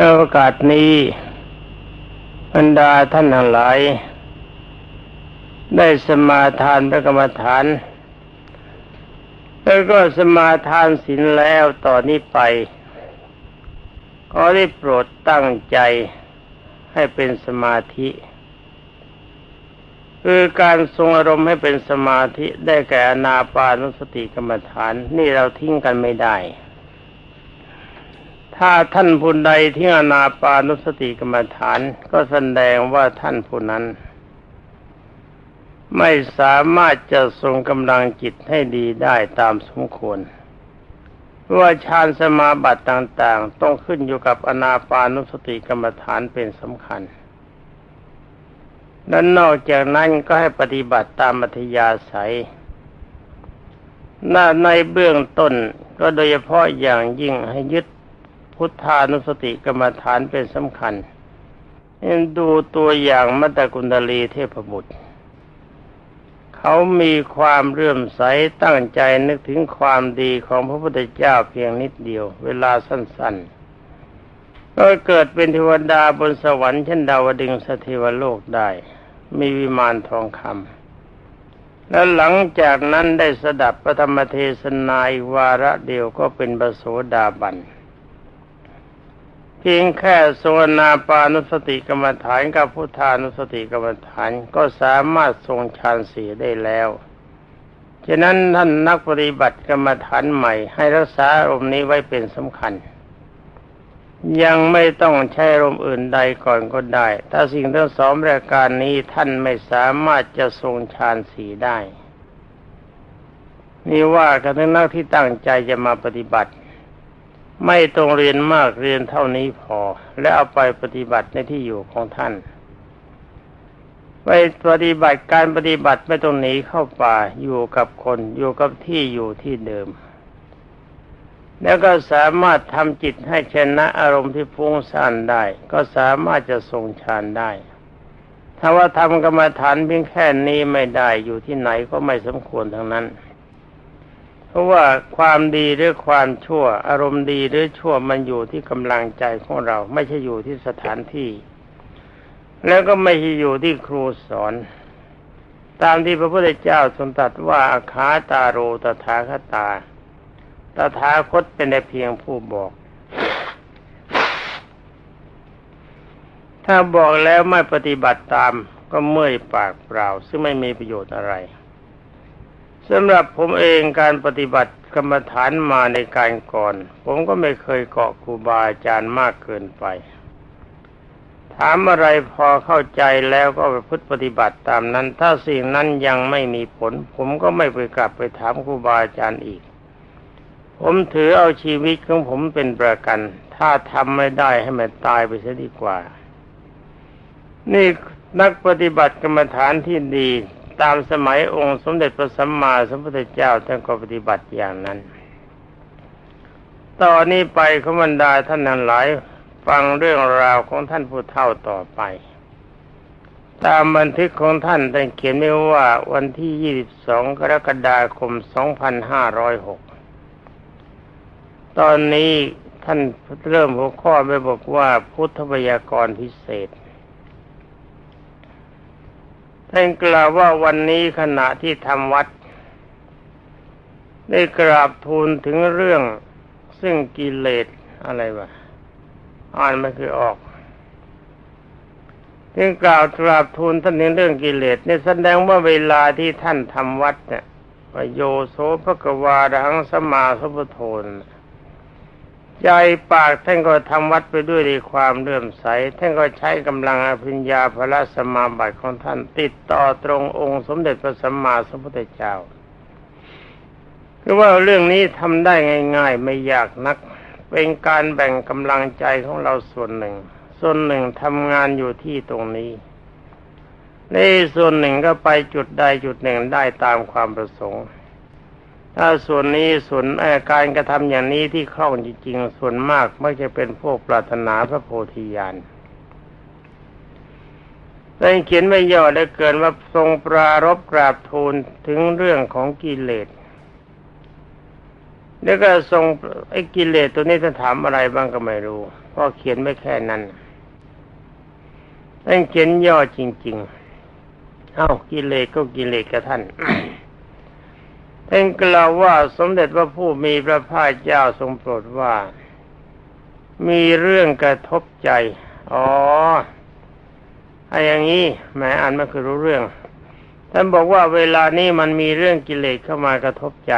ในโอกาสนี้บรรดาท่านทั้งหลาย ได้สมาทานพระกรรมฐาน แล้วก็สมาทานศีลแล้วต่อนนี้ไปขอได้โปรดตั้งใจให้เป็นสมาธิ คือการทรงอารมณ์ให้เป็นสมาธิได้แก่อนาปานุสติกรรมฐาน นี่เราทิ้งกันไม่ได้ ถ้าท่านผู้ใดที่อนาปานุสติกรรมฐานก็แสดงว่าท่านผู้นั้น ไม่สามารถจะทรงกำลังจิตให้ดีได้ตามสมควรว่าฌานสมาบัติต่างๆ ต้องขึ้นอยู่กับอนาปานุสติกรรมฐานเป็นสำคัญและนอกจากนั้นก็ให้ปฏิบัติตามมัธยาศัยในเบื้องต้นก็โดยเฉพาะอย่างยิ่งให้ยึด พุทธานุสติกรรมฐานเป็นสำคัญดูตัวอย่างมัตตกุณลีเทพบุตร เขามีความเรื่มใสตั้งใจนึกถึงความดีของพระพุทธเจ้าเพียงนิดเดียว เวลาสั้นๆ ก็เกิดเป็นเทวดาบนสวรรค์เช่นดาวดึงสถิวโลกได้ มีวิมานทองคำแล้วหลังจากนั้นได้สดับพระธรรมเทศนาวาระเดียวก็เป็นบโสดาบัน เพียงแค่โซนาปานุสติกรรมฐานกับพุทธานุสติกรรมฐานก็สามารถทรงฌานสีได้แล้วฉะนั้นท่านนักปฏิบัติกรรมฐานใหม่ ให้รักษาอารมณ์นี้ไว้เป็นสำคัญ ยังไม่ต้องใช้อารมณ์อื่นใดก่อนก็ได้ ถ้าสิ่งทั้งสองราการนี้ท่านไม่สามารถจะทรงฌานสีได้ นี่ว่ากันทั้งนักที่ตั้งใจจะมาปฏิบัติ ไม่ต้องเรียนมากเรียนเท่านี้พอ และเอาไปปฏิบัติในที่อยู่ของท่าน ไปปฏิบัติการปฏิบัติไม่ต้องหนีเข้าป่าอยู่กับคนอยู่กับที่อยู่ที่เดิม แล้วก็สามารถทำจิตให้ชนะอารมณ์ที่ฟุ้งซ่านได้ ก็สามารถจะทรงฌานได้ ถ้าว่าทำกรรมฐานเพียงแค่นี้ไม่ได้อยู่ที่ไหนก็ไม่สมควรทั้งนั้น เพราะว่าความดีหรือความชั่ว อารมณ์ดีหรือชั่วมันอยู่ที่กำลังใจของเรา ไม่ใช่อยู่ที่สถานที่ แล้วก็ไม่ใช่อยู่ที่ครูสอน ตามที่พระพุทธเจ้าทรงตรัสว่าอาคาตาโรตถาคตาตถาคตเป็นแต่เพียงผู้บอก ถ้าบอกแล้วไม่ปฏิบัติตามก็เมื่อยปากเปล่า ซึ่งไม่มีประโยชน์อะไร สำหรับผมเองการปฏิบัติกรรมฐานมาในการก่อน ผมก็ไม่เคยเกาะครูบาอาจารย์มากเกินไป ถามอะไรพอเข้าใจแล้วก็ไปพุทธปฏิบัติตามนั้น ถ้าสิ่งนั้นยังไม่มีผล ผมก็ไม่ไปกลับไปถามครูบาอาจารย์อีก ผมถือเอาชีวิตของผมเป็นประกัน ถ้าทำไม่ได้ให้มันตายไปเสียดีกว่า นี่นักปฏิบัติกรรมฐานที่ดี ตามสมัยองค์สมเด็จพระสัมมาสัมพุทธเจ้าท่านก็ปฏิบัติอย่างนั้น ตอนนี้ไปขบรรดาท่านนั้นหลายฟังเรื่องราวของท่านผู้เฒ่าต่อไป ตามบันทึกของท่านท่านเขียนไว้ว่าวันที่ 22 กรกฎาคม 2506 ตอนนี้ท่านเริ่มหัวข้อไปบอกว่าพุทธพยากรพิเศษ ท่านกล่าวว่าวันนี้ขณะที่ทำวัด ได้กราบทูลถึงเรื่องซึ่งกิเลสอะไรวะอ่านไม่คือออกท่านกล่าวกราบทูลท่านถึงเรื่องกิเลสนี่แสดงว่าเวลาที่ท่านทำวัดเนี่ยโยโสภกวาดังสมาสุปโทน ใจปากท่านก็ทำวัดไปด้วยในความเลื่อมใส ท่านก็ใช้กำลังอภิญญาพระสมาบัติของท่านติดต่อตรงองค์สมเด็จพระสัมมาสัมพุทธเจ้าคือว่าเรื่องนี้ทำได้ง่าย ๆ ไม่ยากนัก เป็นการแบ่งกำลังใจของเราส่วนหนึ่ง ส่วนหนึ่งทำงานอยู่ที่ตรงนี้ในส่วนหนึ่งก็ไปจุดใดจุดหนึ่งได้ตามความประสงค์ ถ้าส่วนนี้ส่วนการกระทำอย่างนี้ที่คล่องจริงๆ ส่วนมากไม่จะเป็นพวกปรารถนาพระโพธิญาณได้เขียนไว้ย่อได้เกินว่าทรงปรารบกราบทูลถึงเรื่องของกิเลสแล้วก็ทรงไอ้กิเลสตัวนี้ท่านถามอะไรบ้างก็ไม่รู้เพราะเขียนไม่แค่นั้นท่านเขียนย่อจริง ๆ เอ้ากิเลสก็กิเลสกับท่าน ท่านกล่าวว่าสมเด็จพระผู้มีพระภาคเจ้าทรงโปรดว่า มีเรื่องกระทบใจ อ๋อไอ้อย่างนี้แม้อ่านไม่เคยรู้เรื่อง ท่านบอกว่าเวลานี้มันมีเรื่องกิเลสเข้ามากระทบใจ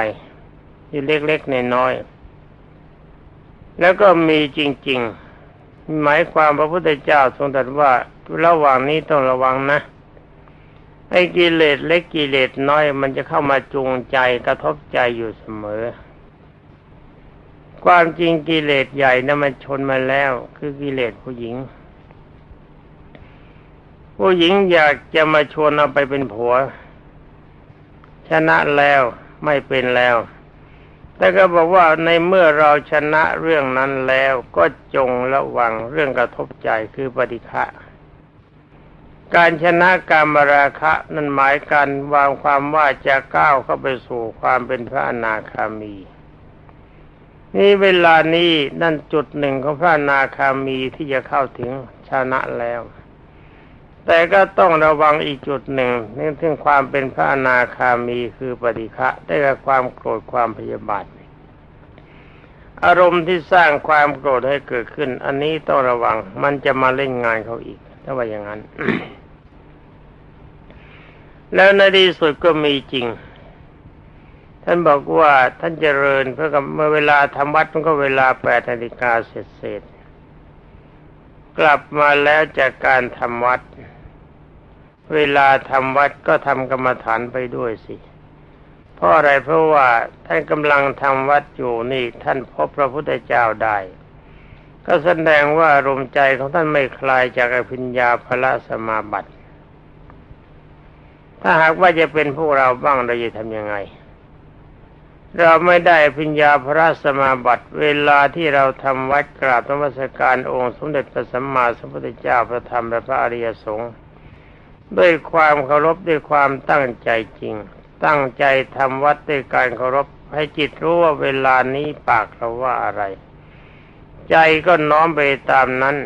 อยู่เล็กๆน้อยๆแล้วก็มีจริง ๆ หมายความพระพุทธเจ้าทรงตรัสว่าระหว่างนี้ต้องระวังนะ ไอ้กิเลสเล็กกิเลสน้อย มันจะเข้ามาจูงใจกระทบใจอยู่เสมอ ความจริงกิเลสใหญ่นะมันชนมาแล้ว คือกิเลสผู้หญิง ผู้หญิงอยากจะมาชวนเอาไปเป็นผัว ชนะแล้วไม่เป็นแล้วแต่ก็บอกว่าในเมื่อเราชนะเรื่องนั้นแล้วก็จงระวังเรื่องกระทบใจคือปฏิฆะ การชนะการมราคะนั่นหมายการวางความว่าจะก้าวเข้าไปสู่ความเป็นพระอนาคามี นี่เวลานี้นั่นจุดหนึ่งของพระอนาคามีที่จะเข้าถึงชนะแล้ว แต่ก็ต้องระวังอีกจุดหนึ่งเรื่องถึงความเป็นพระอนาคามีคือปฏิฆะได้กับความโกรธความพยาบาทอารมณ์ที่สร้างความโกรธให้เกิดขึ้น อันนี้ต้องระวังมันจะมาเล่นงานเขาอีก ถ้าว่าอย่างนั้น แล้วในที่สุดก็มีจริง ท่านบอกว่าท่านเจริญเพื่อกับเมื่อเวลาทำวัดมันก็เวลาแปดนาฬิกาเสร็จเสร็จกลับมาแล้วจากการทำวัด เวลาทำวัดก็ทำกรรมฐานไปด้วยสิเพราะอะไรเพราะว่าท่านกำลังทำวัดอยู่นี่ท่านพบพระพุทธเจ้าได้ ก็แสดงว่าลมใจของท่านไม่คลายจากอภิญญาภละสมาบัติ ถ้าหากว่าจะเป็นพวกเราบ้างเราจะทำยังไง เราไม่ได้พิญญาพระสมาบัติเวลาที่เราทำวัดกราบธรรมสการองค์สมเด็จพระสัมมาสัมพุทธเจ้าพระธรรมและพระอริยสงฆ์ด้วยความเคารพด้วยความตั้งใจจริง ตั้งใจทำวัดด้วยการเคารพให้จิตรู้ว่าเวลานี้ปากเราว่าอะไร ใจก็น้อมไปตามนั้น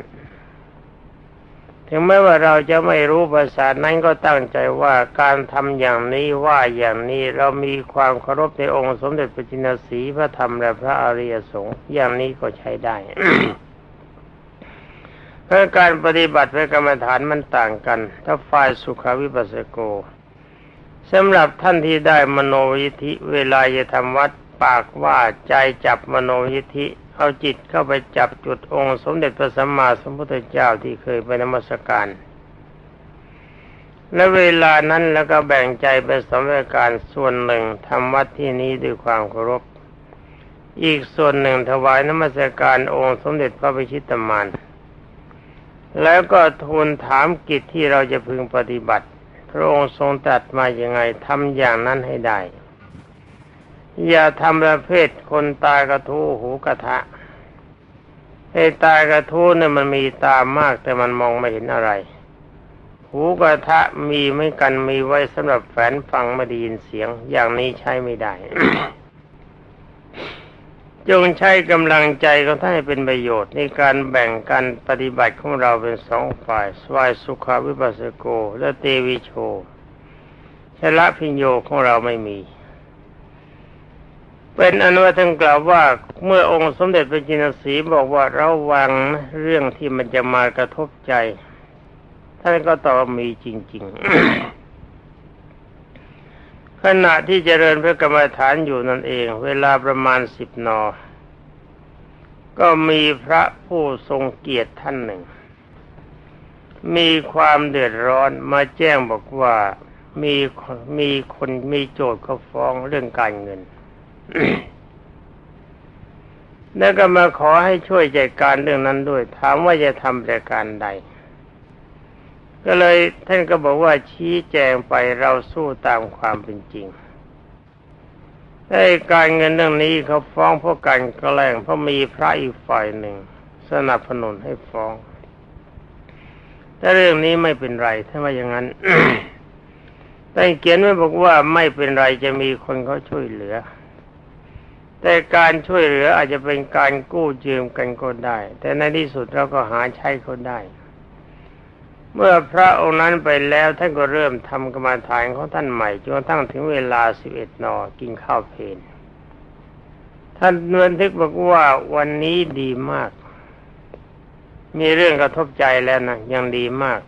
ถึงแม้ว่าเราจะไม่รู้ภาษานั้นก็ตั้งใจว่าการทำอย่างนี้ว่าอย่างนี้เรามีความเคารพในองค์สมเด็จพระจินสีพระธรรมและพระอริยสงฆ์อย่างนี้ก็ใช้ได้เพราะการปฏิบัติเพื่อกรรมฐานมันต่างกัน ถ้าฝ่ายสุขวิปัสสโกสำหรับท่านที่ได้มโนยิธิเวลาจะทำวัดปากว่าใจจับมโนยิธิ เอาจิตเข้าไปจับจุดองค์ สมเด็จพระสัมมาสัมพุทธเจ้าที่เคยไปนมัสการ และเวลานั้นแล้วก็แบ่งใจเป็นสมรการส่วนหนึ่งทำวัดที่นี้ด้วยความเคารพ อีกส่วนหนึ่งถวายนมัสการองค์สมเด็จพระพิชิตมานแล้วก็ทูลถามกิจที่เราจะพึงปฏิบัติ พระองค์ทรงตรัสมาอย่างไงทำอย่างนั้นให้ได้ อย่าทำประเภทคนตายกระทู้หูกระทะไอ้ตายกระทู้เนี่ยมันมีตามากแต่มันมองไม่เห็นอะไร หูกระทะมีไม่กันมีไว้สำหรับแฝนฟังไม่ได้ยินเสียง อย่างนี้ใช้ไม่ได้ จงใช้กำลังใจของท่านให้เป็นประโยชน์ในการแบ่งการปฏิบัติของเราเป็นสองฝ่ายสวายสุขาวิปัสสโก และเตวิโชชละพิญโยของเราไม่มี เป็นอนุวังกล่าวว่าเมื่อองค์สมเด็จพระจินสีบอกว่าระวังเรื่องที่มันจะมากระทบใจ ท่านก็ตอบมีจริง ๆ ขณะที่เจริญพระกรรมฐานอยู่นั่นเอง เวลาประมาณสิบนอ ก็มีพระผู้ทรงเกียรติท่านหนึ่ง มีความเดือดร้อนมาแจ้งบอกว่ามีมีคนมีโจทย์เขาฟ้องเรื่องการเงิน แล้วก็มาขอให้ช่วยจัดการเรื่องนั้นด้วย ถามว่าจะทำรายการใด ก็เลยท่านก็บอกว่าชี้แจงไปเราสู้ตามความเป็นจริงในการเงินเรื่องนี้เขาฟ้องเพราะการแกล้งเพราะมีพระอีกฝ่ายหนึ่ง สนับสนุนให้ฟ้อง แต่เรื่องนี้ไม่เป็นไรถ้าว่าอย่างนั้นแต่เขียนไว้บอกว่าไม่เป็นไรจะมีคนเขาช่วยเหลือ แต่การช่วยเหลืออาจจะเป็นการกู้ยืมกันก็ได้ แต่ในที่สุดเราก็หาใช้คนได้ เมื่อพระองค์นั้นไปแล้วท่านก็เริ่มทำกรรมฐานของท่านใหม่จนกระทั่งถึงเวลาสิบเอ็ดนอกินข้าวเพลนท่านเนือนทึกบอกว่าวันนี้ดีมาก มีเรื่องกระทบใจแล้วนะยังดีมาก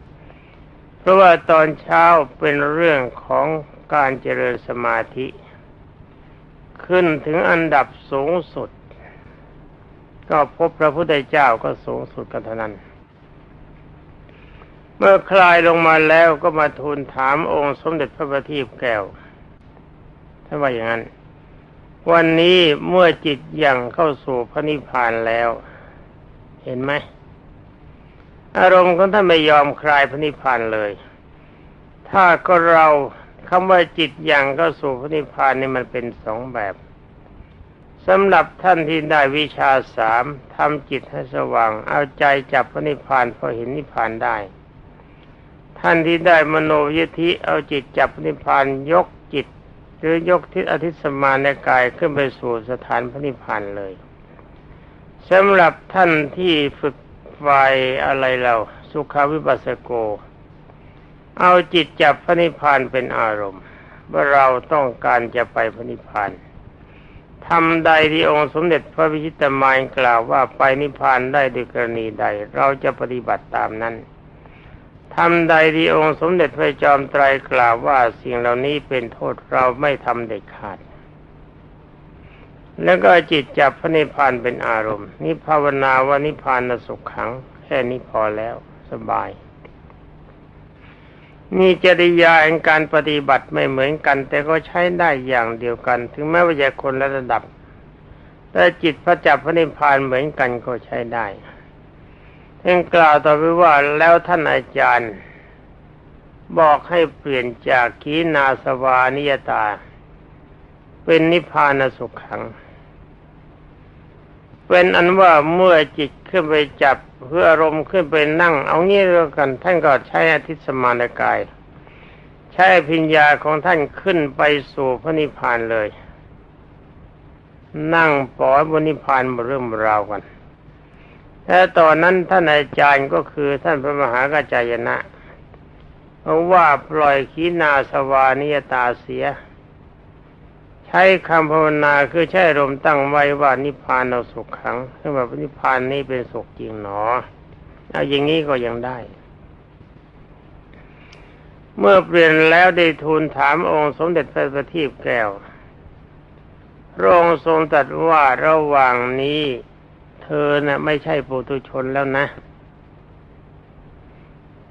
เพราะว่าตอนเช้าเป็นเรื่องของการเจริญสมาธิ ขึ้นถึงอันดับสูงสุด ก็พบพระพุทธเจ้าก็สูงสุดกันเท่านั้น เมื่อคลายลงมาแล้วก็มาทูลถามองค์สมเด็จพระบัณฑิตแก้วท่านว่าอย่างนั้น วันนี้เมื่อจิตยังเข้าสู่พระนิพพานแล้ว เห็นไหมอารมณ์ของท่านไม่ยอมคลายพระนิพพานเลย ถ้าก็เรา คำว่าจิตยังเข้าสู่พระนิพพานนี่มันเป็นสองแบบสำหรับท่านที่ได้วิชาสามทำจิตให้สว่าง เอาใจจับพระนิพพานพอเห็นนิพพานได้ ท่านที่ได้มโนยิธิเอาจิตจับพระนิพพานยกจิต หรือยกทิศอธิสมาในกายขึ้นไปสู่สถานพระนิพพานเลยสำหรับท่านที่ฝึกไฟอะไรเรา สุขาวิปัสสโก เอาจิตจับพระนิพพานเป็นอารมณ์ว่าเราต้องการจะไปพระนิพพานทำใดที่องค์สมเด็จพระวิชิตมายกล่าวว่าไปนิพพานได้ด้วยกรณีใด เราจะปฏิบัติตามนั้นทำใดที่องค์สมเด็จพระจอมไตรกล่าวว่าสิ่งเหล่านี้เป็นโทษเราไม่ทำเด็ดขาด แล้วก็จิตจับพระนิพพานเป็นอารมณ์นิภาวนาว่านิพพานสุขขัง แค่นี้พอแล้วสบาย มีจริยาแห่งการปฏิบัติไม่เหมือนกัน แต่ก็ใช้ได้อย่างเดียวกัน ถึงแม้ว่าจะคนละระดับ แต่จิตพระจับพระนิพพานเหมือนกันก็ใช้ได้ท่านกล่าวต่อไปว่าแล้วท่านอาจารย์ บอกให้เปลี่ยนจากขีนาสวานิยตา เป็นนิพพานสุขขัง เป็นอันว่าเมื่อจิตขึ้นไปจับเพื่ออารมณ์ขึ้นไปนั่ง เอางี้เล้วกัน ท่านก็ใช้อาทิตสมานกาย ใช้พิญญาของท่านขึ้นไปสู่พระนิพพานเลย นั่งปล่อยบนนิพพานมาเริ่มราวกันแต่ตอนนั้นท่านอาจารย์ก็คือท่านพระมหากัจจายนะเพราะว่าปล่อยขีนาสวานิยตาเสีย ใช้คำภาวนาคือใช้ลมตั้งไว้ว่านิพพานเราสุขขังคือว่านิพพานนี้เป็นสุขจริงหนอเอาอย่างนี้ก็ยังได้ เมื่อเปลี่ยนแล้วได้ทูลถามองค์สมเด็จพระบัณฑิตแก้วพระองค์ทรงตรัสว่าระหว่างนี้ เธอนะ่ะไม่ใช่ปุถุชนแล้วนะ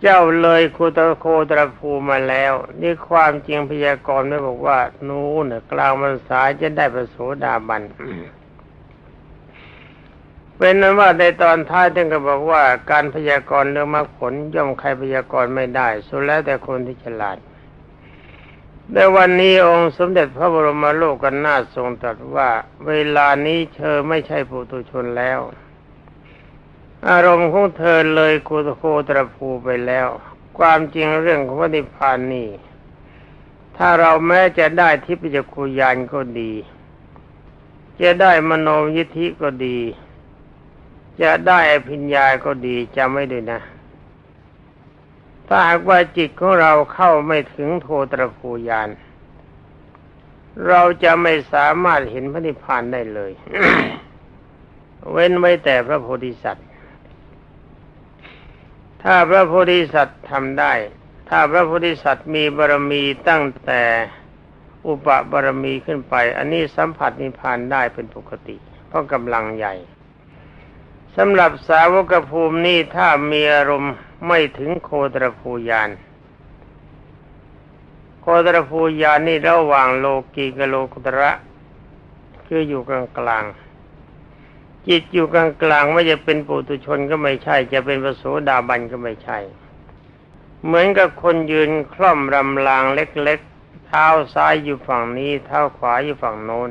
เจ้าเลยโคตรโคตรภูมาแล้ว นี่ความจริงพยากรณ์ไม่บอกว่า นู้นกลางมันสายจะได้ประโสดาบันเป็นนั้นว่าในตอนท้ายท่านก็บอกว่า การพยากรณ์เรื่องมรรคผลย่อมใครพยากรณ์ไม่ได้สุดแล้วแต่คนที่ฉลาดในวันนี้องค์สมเด็จพระบรมโลกกันนาทรงตรัสว่า เวลานี้เธอไม่ใช่ปุถุชนแล้ว อารมณ์ของเธอเลยโคตโคตรภูไปแล้ว ความจริงเรื่องของพระนิพพานนี่ ถ้าเราแม้จะได้ทิพยคุยานก็ดี จะได้มโนยิธิก็ดี จะได้อภิญญาก็ดีจำไม่ด้วยนะ ถ้าหากว่าจิตของเราเข้าไม่ถึงโทตรภูยาน เราจะไม่สามารถเห็นพระนิพพานได้เลยเว้นไว้แต่พระโพธิสัตว์ ถ้าพระโพธิสัตว์ทำได้ ถ้าพระโพธิสัตว์มีบารมีตั้งแต่อุปบารมีขึ้นไป อันนี้สัมผัสนิพพานได้เป็นปกติ เพราะกำลังใหญ่สำหรับสาวกภูมินี้ถ้ามีอารมณ์ไม่ถึงโคตรภูยานโคตรภูยานนี่ระหว่างโลกีกับโลกุตระ คืออยู่กลางกลาง จิตอยู่กลางกลางไม่จะเป็นปุตุชนก็ไม่ใช่ จะเป็นพระโสดาบันก็ไม่ใช่ เหมือนกับคนยืนคล่อมรำลางเล็กๆ เท้าซ้ายอยู่ฝั่งนี้ เท้าขวาอยู่ฝั่งโน้น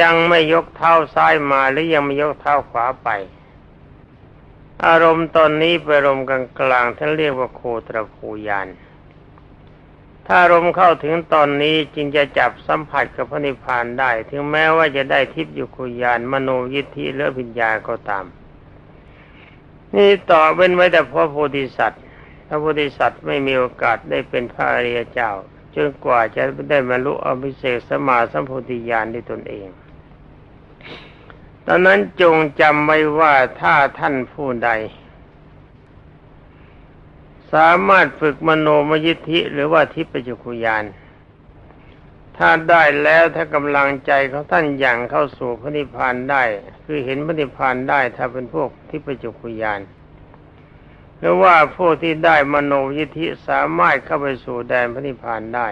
ยังไม่ยกเท้าซ้ายมาหรือยังไม่ยกเท้าขวาไป อารมณ์ตอนนี้เป็นอารมณ์กลางๆท่านเรียกว่าโคตรภูยาน ถ้าลมเข้าถึงตอนนี้จึงจะจับสัมผัสกับพระนิพพานได้ ถึงแม้ว่าจะได้ทิพย์ยุคุยานมโนยิทธิเลือพิญญาก็ตาม นี่ต่อเป็นไว้แต่พระโพธิสัตว์พระโพธิสัตว์ไม่มีโอกาสได้เป็นพระอริยเจ้าจนกว่าจะได้บรรลุอภิเศกสมาสัมโพธิญาณด้วยตนเองตอนนั้นจงจำไว้ว่าถ้าท่านผู้ใด สามารถฝึกมโนมยิทธิหรือว่าทิพยคุยานถ้าได้แล้วถ้ากำลังใจของท่านอย่างเข้าสู่พระนิพพานได้ คือเห็นพระนิพพานได้ถ้าเป็นพวกทิพยคุยานหรือว่าผู้ที่ได้มโนยิทธิสามารถเข้าไปสู่แดนพระนิพพานได้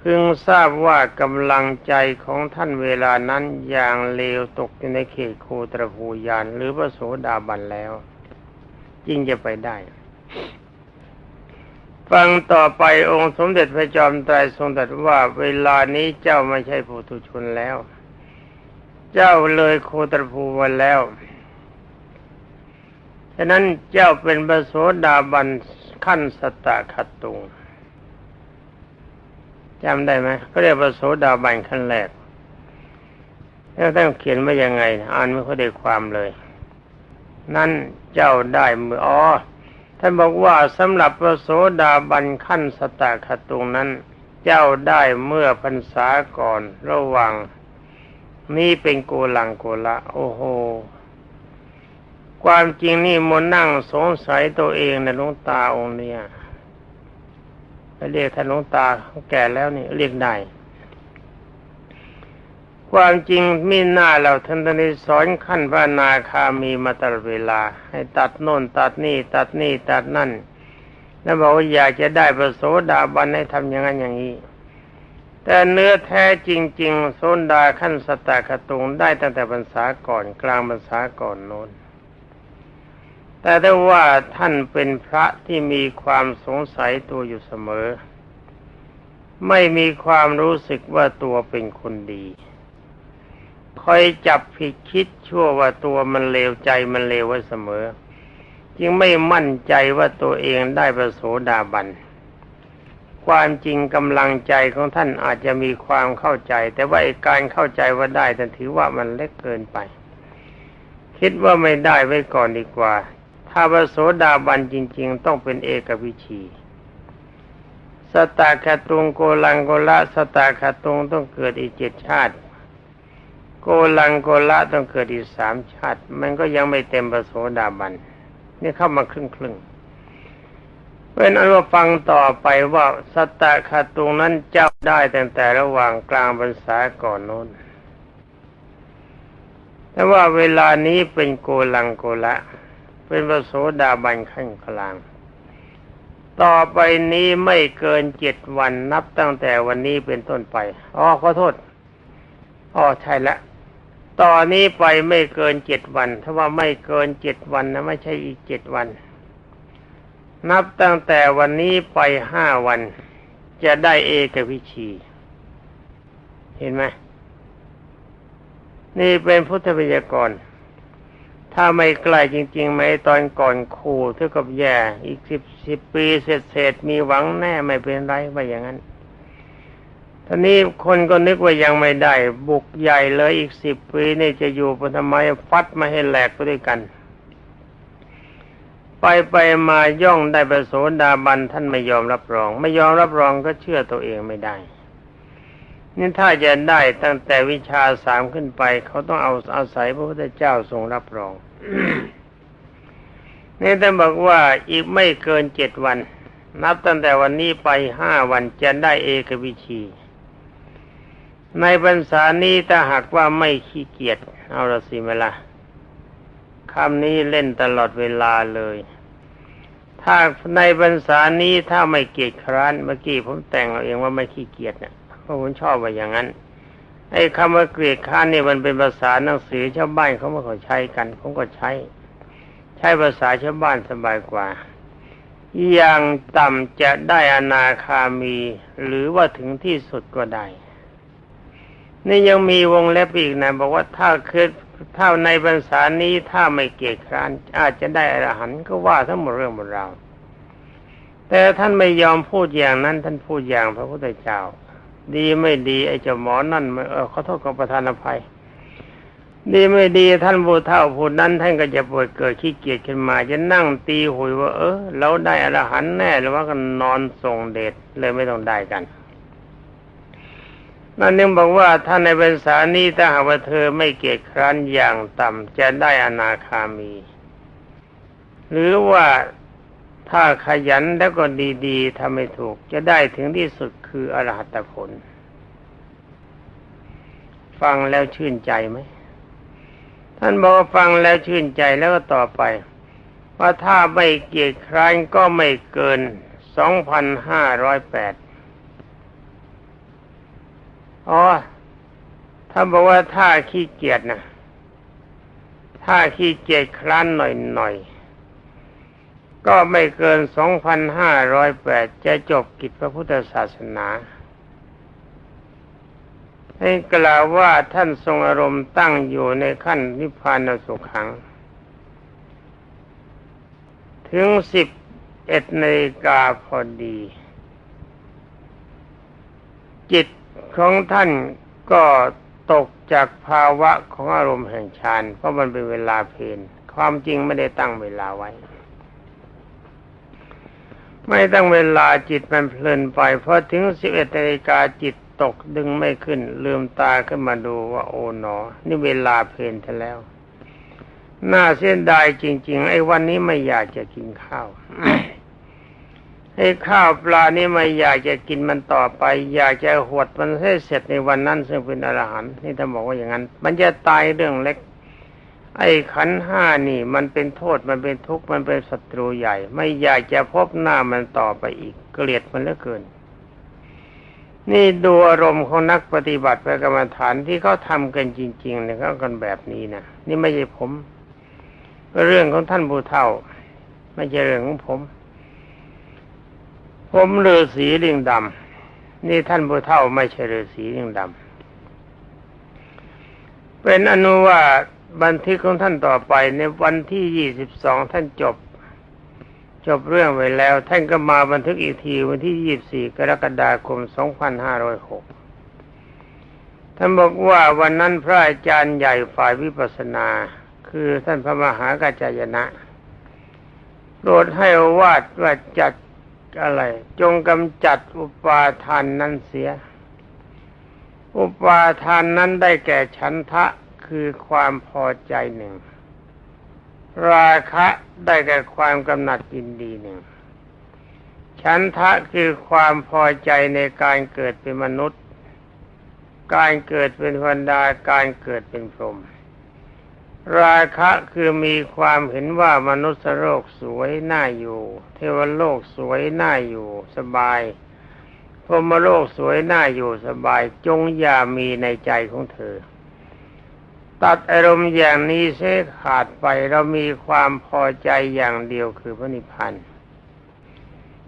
พึงทราบว่ากำลังใจของท่านเวลานั้นอย่างเลวตกอยู่ในเขตโคตรภูยานหรือพระโสดาบันแล้วยิ่งจะไปได้ ฟังต่อไปองค์สมเด็จพระจอมไตรทรงตรัสว่าเวลานี้เจ้าไม่ใช่ผู้ทุชนแล้ว เจ้าเลยโคตรภูวันแล้ว ฉะนั้นเจ้าเป็นพระโสดาบันขั้นสตะขัดตุงจำได้ไหมเขาเรียกพระโสดาบันขั้นแรกแล้วท่านเขียนว่ายังไง อ่านไม่ค่อยได้ความเลย นั่นเจ้าได้เมื่ออ๋อ ท่านบอกว่าสำหรับพระโสดาบันขั้นสตะขัดตุงนั้น เจ้าได้เมื่อพรรษาก่อนระหว่าง นี่เป็นโกลังโกละโอ้โห ความจริงนี่มนนั่งสงสัยตัวเองในหลวงตาองค์เนี้ยเรียกท่านหลวงตาแก่แล้วนี่เรียกได้ ความจริงมีหน้าเราท่านตอนสอนขั้นพระนาคามีมาตลอดเวลา ให้ตัดโน่นตัดนี่ ตัดนี่ตัดนั่น แล้วบอกว่าอยากจะได้ประโสดาบันให้ทำอย่างนั้นอย่างนี้ แต่เนื้อแท้จริง ๆ โซนดาขั้นสตากตุงได้ตั้งแต่ภาษาก่อนกลางภาษาก่อนโน้นแต่ถ้าว่าท่านเป็นพระที่มีความสงสัยตัวอยู่เสมอ ไม่มีความรู้สึกว่าตัวเป็นคนดี คอยจับผิดคิดชั่วว่าตัวมันเลวใจมันเลวไว้เสมอ จึงไม่มั่นใจว่าตัวเองได้ประโสดาบัน ความจริงกำลังใจของท่านอาจจะมีความเข้าใจ แต่ว่าการเข้าใจว่าได้แต่ถือว่ามันเล็กเกินไป คิดว่าไม่ได้ไว้ก่อนดีกว่า ถ้าพระโสดาบันจริง ๆ ต้องเป็นเอกวิชีสตาคตุงโกลังโกละสตาคตุงต้องเกิดอีกเจ็ดชาติ โกลังโกละต้องเกิดอีกสามชาติ มันก็ยังไม่เต็มพระโสดาบัน นี่เข้ามาครึ่งครึ่งเป็นอันว่าฟังต่อไปว่าสตาคตุงนั้นเจ้าได้ตั้งแต่ระหว่างกลางพรรษาก่อนโน้น แต่ว่าเวลานี้เป็นโกลังโกละ เป็นพระโสดาบันขั้นกลาง ต่อไปนี้ไม่เกินเจ็ดวันนับตั้งแต่วันนี้เป็นต้นไป อ๋อขอโทษ อ๋อใช่ละ ต่อนนี้ไปไม่เกินเจ็ดวัน ถ้าว่าไม่เกินเจ็ดวันนะไม่ใช่อีกเจ็ดวัน นับตั้งแต่วันนี้ไปห้าวัน จะได้เอกวิชี เห็นไหมนี่เป็นพุทธวิยากร ถ้าไม่ใกล้จริงๆไหมตอนก่อนขู่เท่ากับแย่ อีกสิบสิบปีเศษๆมีหวังแน่ไม่เป็นไรว่าอย่างนั้น ท่านี้คนก็นึกว่ายังไม่ได้ บุกใหญ่เลยอีกสิบปีนี่จะอยู่ปทำไมฟัดมาให้แหลกไปด้วยกัน ไปไปมาย่องได้ประโสดาบันท่านไม่ยอมรับรอง ไม่ยอมรับรองก็เชื่อตัวเองไม่ได้ นี่ถ้าจะได้ตั้งแต่วิชาสามขึ้นไป เขาต้องเอาอาศัยพระพุทธเจ้าทรงรับรองนี่ท่านบอกว่าอีกไม่เกินเจ็ดวัน นับตั้งแต่วันนี้ไปห้าวันจะได้เอกวิชี ในพรรษานี้ถ้าหากว่าไม่ขี้เกียจเอาละสิเวลาคำนี้เล่นตลอดเวลาเลย ถ้าในพรรษานี้ถ้าไม่เกียจคร้านเมื่อกี้ผมแต่งเอาเองว่าไม่ขี้เกียจเนี่ยเพราะผมชอบว่าอย่างนั้นไอ้คำว่าเกลียดข้านนี่มันเป็นภาษาหนังสือชาวบ้านเขาไม่ค่อยใช้กันผมก็ใช้ ใช้ภาษาชาวบ้านสบายกว่าอย่างต่ำจะได้อนาคามี หรือว่าถึงที่สุดก็ได้ นี่ยังมีวงเล็บอีกนะบอกว่าถ้าคือถ้าในภาษานี้ถ้าไม่เกียดคร้านอาจจะได้อรหันต์ก็ว่าทั้งหมดเรื่องหมดราวแต่ท่านไม่ยอมพูดอย่างนั้น ท่านพูดอย่างพระพุทธเจ้า ดีไม่ดีไอ้เจ้าหมอนั่นเออขอโทษกับประธานอภัย ดีไม่ดีท่านผู้เฒ่าผู้นั้น ท่านก็จะปวดเกิดขี้เกียจขึ้นมา จะนั่งตีหุยว่า เออเราได้อรหันต์แน่หรือว่ากันนอนส่งเดชเลยไม่ต้องได้กัน นั่นนึงบอกว่าท่านในเป็นสานี้ถ้าหากว่าเธอไม่เกียจคร้านอย่างต่ำจะได้อนาคามี หรือว่าถ้าขยันแล้วก็ดีๆทำไม่ถูกจะได้ถึงที่สุดคืออรหัตผล ฟังแล้วชื่นใจไหม ท่านบอกฟังแล้วชื่นใจแล้วก็ต่อไป ว่าถ้าไม่เกียจคร้านก็ไม่เกินสองพันห้าร้อยแปด อ๋อท่านบอกว่าถ้าขี้เกียจนะถ้าขี้เกียจคร้านหน่อยๆก็ไม่เกินสองพันห้าร้อยแปดจะจบกิจพระพุทธศาสนาให้กล่าวว่าท่านทรงอารมณ์ตั้งอยู่ในขั้นนิพพานสุขัง ถึงสิบเอ็ดนาฬิกาพอดี จิต ของท่านก็ตกจากภาวะของอารมณ์แห่งฌานเพราะมันเป็นเวลาเพนความจริงไม่ได้ตั้งเวลาไว้ ไม่ตั้งเวลาจิตมันเพลินไปพอถึงสิบเอ็ดนาฬิกาจิตตกดึงไม่ขึ้น ลืมตาขึ้นมาดูว่าโอ๋หนอ นี่เวลาเพนทแล้ว น่าเสียดายจริง ๆ ไอ้วันนี้ไม่อยากจะกินข้าว ไอ้ข้าวปลานี่ไม่อยากจะกินมันต่อไป อยากจะหวดมันให้เสร็จในวันนั้น ซึ่งเป็นอรหันต์นี่ท่านบอกว่าอย่างนั้น มันจะตายเรื่องเล็ก ไอ้ขันห้านี่ มันเป็นโทษมันเป็นทุกข์มันเป็นศัตรูใหญ่ ไม่อยากจะพบหน้ามันต่อไปอีกเกลียดมันเหลือเกิน นี่ดูอารมณ์ของนักปฏิบัติพระกรรมฐานที่เขาทำกันจริงๆเนี่ยเขากันแบบนี้นะนี่ไม่ใช่ผม เรื่องของท่านผู้เฒ่า ไม่ใช่เรื่องของผม ผมฤาษีลิงดำนี่ท่านผู้เฒ่าไม่ใช่ฤาษีลิงดำเป็นอนุว่าบันทึกของท่านต่อไปในวันที่ยี่สิบสองท่านจบ จบเรื่องไว้แล้ว ท่านก็มาบันทึกอีกทีวันที่ยี่สี่กรกฎาคมสองพันห้าร้อยหกท่านบอกว่าวันนั้นพระอาจารย์ใหญ่ฝ่ายวิปัสสนา คือท่านพระมหากัจจายนะโปรดให้วาดว่าจัด อะไร จงกำจัดอุปาทานนั้นเสีย อุปาทานนั้นได้แก่ฉันทะคือความพอใจหนึ่ง ราคะได้แก่ความกำหนัดยินดีหนึ่ง ฉันทะคือความพอใจในการเกิดเป็นมนุษย์ การเกิดเป็นวันดาการเกิดเป็นพรหม ราคะคือมีความเห็นว่ามนุษย์โลกสวยน่าอยู่ เทวโลกสวยน่าอยู่ สบายพรมโลกสวยน่าอยู่สบาย จงอย่ามีในใจของเธอ ตัดอารมณ์อย่างนี้เสียขาดไปเรามีความพอใจอย่างเดียวคือพระนิพพาน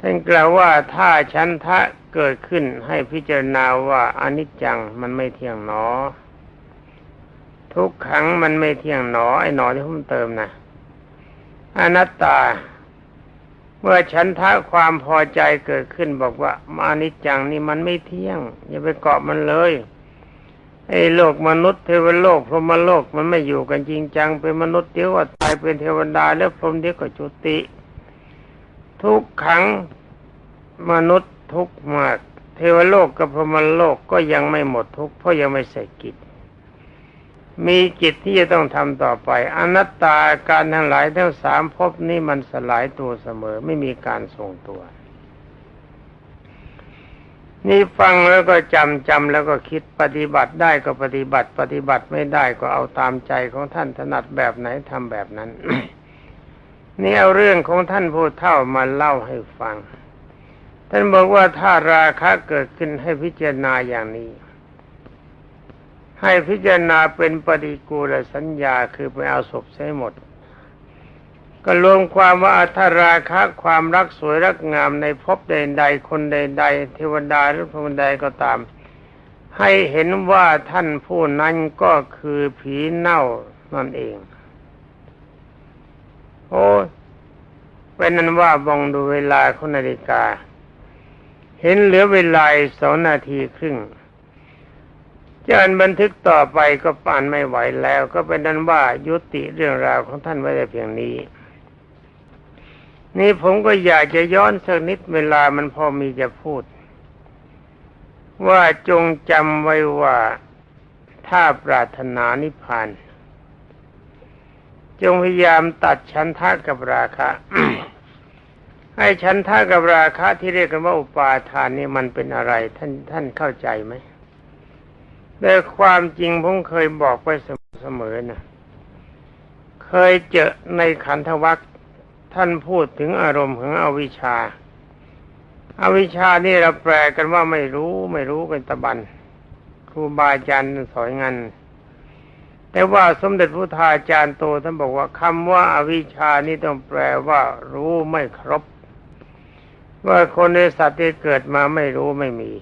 ท่านกล่าวว่าถ้าฉันทะเกิดขึ้นให้พิจารณาว่าอนิจจังมันไม่เที่ยงหนอ ทุกขังมันไม่เที่ยงหนอไอ้หนอที่ผมเติมนะอนัตตา เมื่อฉันทะความพอใจเกิดขึ้นบอกว่ามานิจังนี่มันไม่เที่ยง อย่าไปเกาะมันเลยไอ้โลกมนุษย์เทวโลกพรหมโลกมันไม่อยู่กันจริงจัง เป็นมนุษย์เดียวว่าตายเป็นเทวดาแล้วพรหมเดียวก็จุติ ทุกขังมนุษย์ทุกมาก เทวโลกกับพรหมโลกก็ยังไม่หมดทุกเพราะยังไม่เสร็จกิจ มีกิจที่จะต้องทำต่อไป อนัตตาการทั้งหลายทั้งสามภพนี้มันสลายตัวเสมอไม่มีการทรงตัว นี่ฟังแล้วก็จำจำแล้วก็คิดปฏิบัติได้ก็ปฏิบัติ ปฏิบัติไม่ได้ก็เอาตามใจของท่านถนัดแบบไหนทำแบบนั้น นี่เอาเรื่องของท่านผู้เฒ่ามาเล่าให้ฟัง ท่านบอกว่าถ้าราคะเกิดขึ้นให้พิจารณาอย่างนี้ ให้พิจารณาเป็นปฏิกูลสัญญาคือไปเอาศพใช้หมด ก็รวมความว่าอัทราคะความรักสวยรักงามในภพใดๆคนใดๆเทวดาหรือพรหมใดก็ตาม ให้เห็นว่าท่านผู้นั้นก็คือผีเน่านั่นเอง โอ้เวเป็นนั้นว่ามองดูเวลาของนาฬิกา เห็นเหลือเวลาสองนาทีครึ่ง จะอ่านบันทึกต่อไปก็ปานไม่ไหวแล้ว ก็เป็นนั้นว่ายุติเรื่องราวของท่านไว้แต่เพียงนี้ นี่ผมก็อยากจะย้อนสักนิดเวลามันพอมีจะพูด ว่าจงจำไว้ว่าถ้าปรารถนานิพพานจงพยายามตัดชั้นทะกับราคะ ให้ชั้นทะกับราคะที่เรียกกันว่าอุปาทานนี่มันเป็นอะไร ท่านท่านเข้าใจไหม แต่ความจริงผมเคยบอกไว้เสมอนะเคยเจอในขันธวัคท่านพูดถึงอารมณ์ของอวิชชาอาวิชชานี่เราแปลกันว่าไม่รู้ไม่รู้กันตะบันครูบาอาจารย์สอนงานแต่ว่าสมเด็จพระทาจารย์โตท่านบอกว่าคำว่าอาวิชชานี่ต้องแปลว่ารู้ไม่ครบ ว่าคนในสัตว์ที่เกิดมาไม่รู้ไม่มี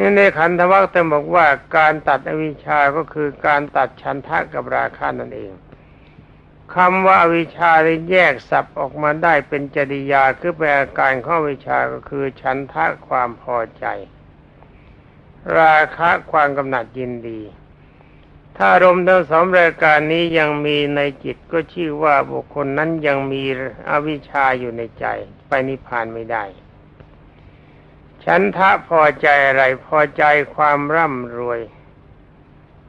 นี่ในขันธวัคท่านบอกว่าการตัดอวิชชาก็คือการตัดชันทะกับราคะนั่นเองคำว่าอวิชชาได้แยกสับออกมาได้เป็นจริยาคือแปลอาการข้อวิชาก็คือชันทะความพอใจ ราคะความกำหนัดยินดี ถ้ารมทั้งสองรายการนี้ยังมีในจิตก็ชื่อว่าบุคคลนั้นยังมีอวิชชาอยู่ในใจ ไปนิพพานไม่ได้ ฉันทะพอใจอะไร พอใจความร่ำรวย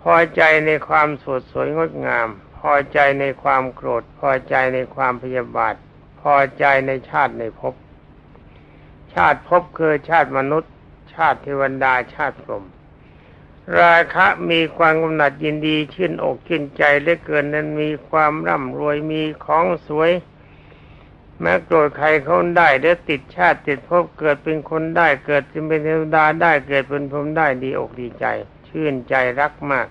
พอใจในความสดสวยงดงาม พอใจในความโกรธ พอใจในความพยาบาท พอใจในชาติในภพชาติภพคือชาติมนุษย์ ชาติเทวดาชาติพรหมราคะมีความกำหนัดยินดีชื่นอกชื่นใจเหลือเกินนั้นมีความร่ำรวยมีของสวย แม้โกรธใครเขาได้เดี๋ยวติดชาติติดภพเกิดเป็นคนได้เกิดเป็นเทวดาได้เกิดเป็นพรหมได้ดีอกดีใจ ชื่นใจรักมาก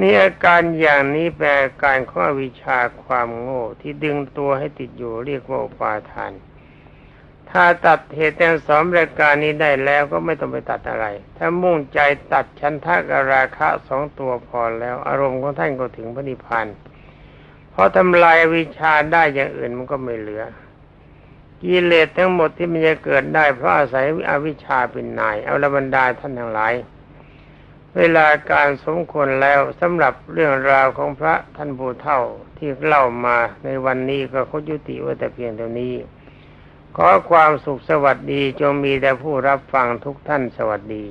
นี่อาการอย่างนี้แปลการข้อวิชาความโง่ที่ดึงตัวให้ติดอยู่เรียกว่าปาทาน ถ้าตัดเหตุแต่สองรายการนี้ได้แล้วก็ไม่ต้องไปตัดอะไร ถ้ามุ่งใจตัดชันทะกราคะสองตัวพอแล้ว อารมณ์ของท่านก็ถึงพระนิพพาน พอทำลายวิชาได้อย่างอื่นมันก็ไม่เหลือ กิเลสทั้งหมดที่มันจะเกิดได้เพราะอาศัยอวิชาเป็นนาย เอาละบรรดาท่านทั้งหลาย เวลาการสมควรแล้วสำหรับเรื่องราวของพระท่านผู้เฒ่าที่เล่ามาในวันนี้ก็ขอยุติไว้แต่เพียงเท่านี้ ขอความสุขสวัสดีจงมีแต่ผู้รับฟังทุกท่านสวัสดี